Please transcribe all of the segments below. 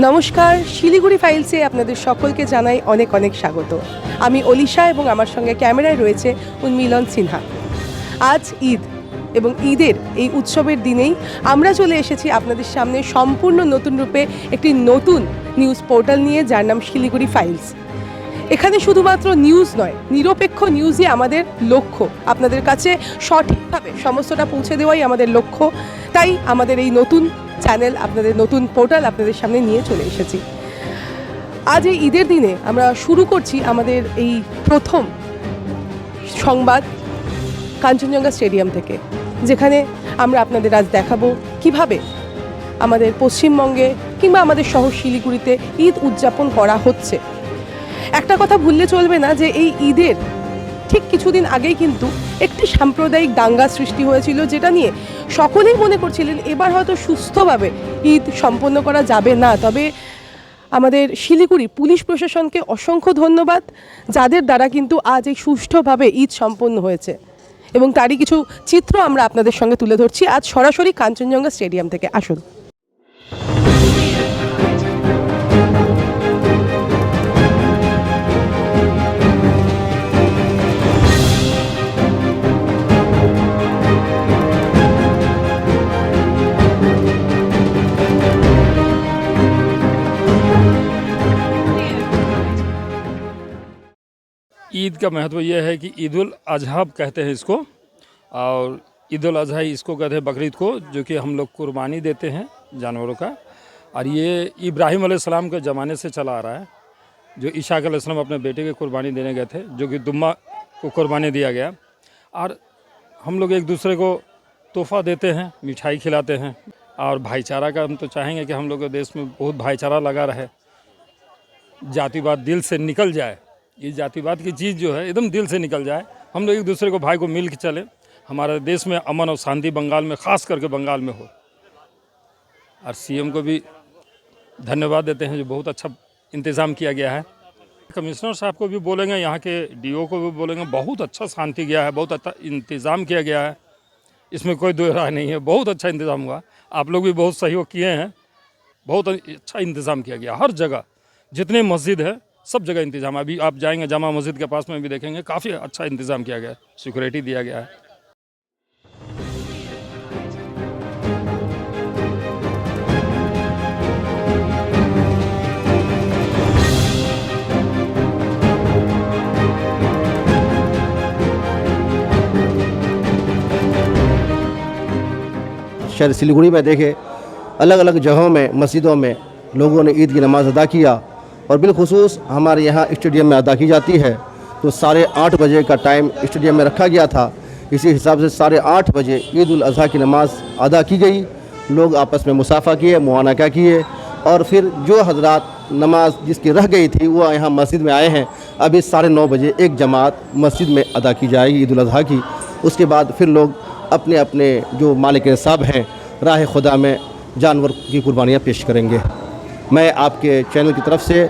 নমস্কার, শিলিগুড়ি ফাইলসে আপনাদের সকলকে জানাই অনেক অনেক স্বাগত। আমি অলিশা এবং আমার সঙ্গে ক্যামেরায় রয়েছে উন্মিলন সিনহা। আজ ঈদ এবং ঈদের এই উৎসবের দিনেই আমরা চলে এসেছি আপনাদের সামনে সম্পূর্ণ নতুন রূপে একটি নতুন নিউজ পোর্টাল নিয়ে, যার নাম শিলিগুড়ি ফাইলস। এখানে শুধুমাত্র নিউজ নয়, নিরপেক্ষ নিউজই আমাদের লক্ষ্য। আপনাদের কাছে সঠিকভাবে সমস্তটা পৌঁছে দেওয়াই আমাদের লক্ষ্য। তাই আমাদের এই নতুন চ্যানেল আপনাদের নতুন পোর্টাল আপনাদের সামনে নিয়ে চলে এসেছি। আজ এই ঈদের দিনে আমরা শুরু করছি আমাদের এই প্রথম সংবাদ কাঞ্চনজঙ্ঘা স্টেডিয়াম থেকে, যেখানে আমরা আপনাদের আজ দেখাবো কীভাবে আমাদের পশ্চিমবঙ্গে কিংবা আমাদের শহর শিলিগুড়িতে ঈদ উদযাপন করা হচ্ছে। একটা কথা ভুললে চলবে না যে এই ঈদের ঠিক কিছুদিন আগেই কিন্তু একটি সাম্প্রদায়িক দাঙ্গা সৃষ্টি হয়েছিল, যেটা নিয়ে সকলেই মনে করছিলেন এবার হয়তো সুস্থভাবে ঈদ সম্পন্ন করা যাবে না। তবে আমাদের শিলিগুড়ি পুলিশ প্রশাসনকে অসংখ্য ধন্যবাদ, যাদের দ্বারা কিন্তু আজ এই সুষ্ঠুভাবে ঈদ সম্পন্ন হয়েছে। এবং তারই কিছু চিত্র আমরা আপনাদের সঙ্গে তুলে ধরছি। আজ সরাসরি কাঞ্চনজঙ্ঘা স্টেডিয়াম থেকে, আসুন। ईद का महत्व यह है कि ईद अजहा कहते हैं इसको, और ईद अजहा इसको कहते हैं बकरीद को, जो कि हम लोग कुर्बानी देते हैं जानवरों का। और ये इब्राहिम अलैहिस्सलाम के ज़माने से चला आ रहा है, जो ईशा अलैहिस्सलाम अपने बेटे के कुर्बानी देने गए थे, जो कि दुम्मा को कुर्बानी दिया गया। और हम लोग एक दूसरे को तोहफा देते हैं, मिठाई खिलाते हैं, और भाईचारा का हम तो चाहेंगे कि हम लोग के देश में बहुत भाईचारा लगा रहे। जातिवाद दिल से निकल जाए। ये जातिवाद की चीज़ जो है, एकदम दिल से निकल जाए। हम लोग एक दूसरे को, भाई को मिल के चले। हमारे देश में अमन और शांति बंगाल में, खास करके बंगाल में हो। और सीएम को भी धन्यवाद देते हैं जो बहुत अच्छा इंतज़ाम किया गया है। कमिश्नर साहब को भी बोलेंगे, यहाँ के डीओ को भी बोलेंगे, बहुत अच्छा शांति गया है, बहुत अच्छा इंतज़ाम किया गया है। इसमें कोई दो राय नहीं है, बहुत अच्छा इंतज़ाम हुआ। आप लोग भी बहुत सहयोग किए हैं, बहुत अच्छा इंतज़ाम किया गया। हर जगह जितने मस्जिद है सब जगह इंतज़ाम अभी आप जाएँगे जामा मस्जिद के पास में भी देखेंगे, काफ़ी अच्छा इंतज़ाम किया गया है, सिक्योरिटी दिया गया है। शहर सिलीगुड़ी में देखे अलग अलग जगहों में, मस्जिदों में लोगों ने ईद की नमाज़ अदा किया। और बिलखसूस हमारे यहाँ स्टेडियम में अदा की जाती है। तो साढ़े आठ बजे का टाइम स्टेडियम में रखा गया था। इसी हिसाब से साढ़े आठ बजे ईद अज़हा की नमाज़ अदा की गई। लोग आपस में मुसाफा किए, मुआनका किए और फिर जो हजरात नमाज़ जिसकी रह गई थी, वो यहाँ मस्जिद में आए हैं। अभी साढ़े नौ बजे एक जमात मस्जिद में अदा की जाएगी ईद उल अज़हा की। उसके बाद फिर लोग अपने अपने जो मालिक साहब हैं राह खुदा में जानवर की कुर्बानियाँ पेश करेंगे। मैं आपके चैनल की तरफ से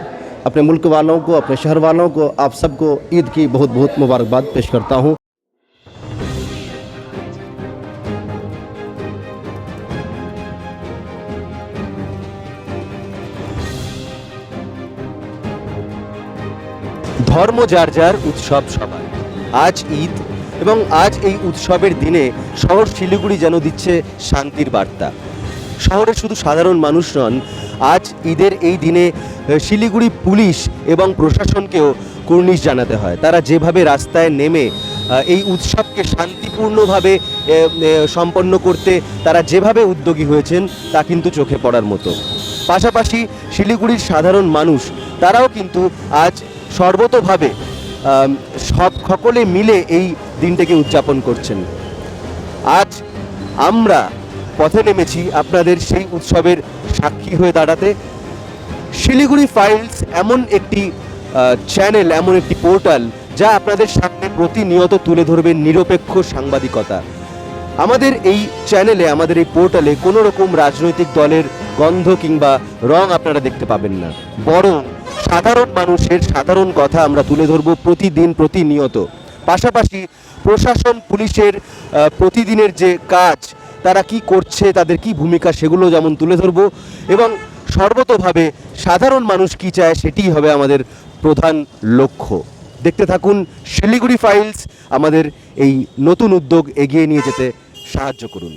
अपने मुल्क वालों को अपने शहर वालों को आप सबको ईद की बहुत बहुत मुबारकबाद पेश करता हूँ ধর্ম যার যার উৎসব সবার আজ ঈদ এবং আজ এই উৎসবের দিনে শহর শিলিগুড়ি যেন দিচ্ছে শান্তির বার্তা শহরের শুধু সাধারণ মানুষ নন, আজ ঈদের এই দিনে শিলিগুড়ি পুলিশ এবং প্রশাসনকেও কুর্নিশ জানাতে হয়। তারা যেভাবে রাস্তায় নেমে এই উৎসবকে শান্তিপূর্ণভাবে সম্পন্ন করতে তারা যেভাবে উদ্যোগী হয়েছেন, তা কিন্তু চোখে পড়ার মতো। পাশাপাশি শিলিগুড়ির সাধারণ মানুষ, তারাও কিন্তু আজ সর্বতোভাবে সব সকলে মিলে এই দিনটাকে উদযাপন করছেন। আজ আমরা পথে নেমেছি আপনাদের সেই উৎসবের সাক্ষী হয়ে দাঁড়াতে। শিলিগুড়ি ফাইলস এমন একটি চ্যানেল এমন একটি পোর্টাল যা আপনাদের সামনে প্রতিনিয়ত তুলে ধরবে নিরপেক্ষ সাংবাদিকতা। আমাদের এই চ্যানেলে আমাদের এই পোর্টালে কোনো রকম রাজনৈতিক দলের গন্ধ কিংবা রং আপনারা দেখতে পাবেন না। বরং সাধারণ মানুষের সাধারণ কথা আমরা তুলে ধরব প্রতিদিন, প্রতিনিয়ত। পাশাপাশি প্রশাসন, পুলিশের প্রতিদিনের যে কাজ তারা কি করছে, তাদের কি ভূমিকা সেগুলো যেমন তুলে ধরব এবং সর্বতভাবে সাধারণ মানুষ কি চায় সেটিই হবে আমাদের প্রধান লক্ষ্য। দেখতে থাকুন শিলিগুড়ি ফাইলস, আমাদের এই নতুন উদ্যোগ এগিয়ে নিয়ে যেতে সাহায্য করুন।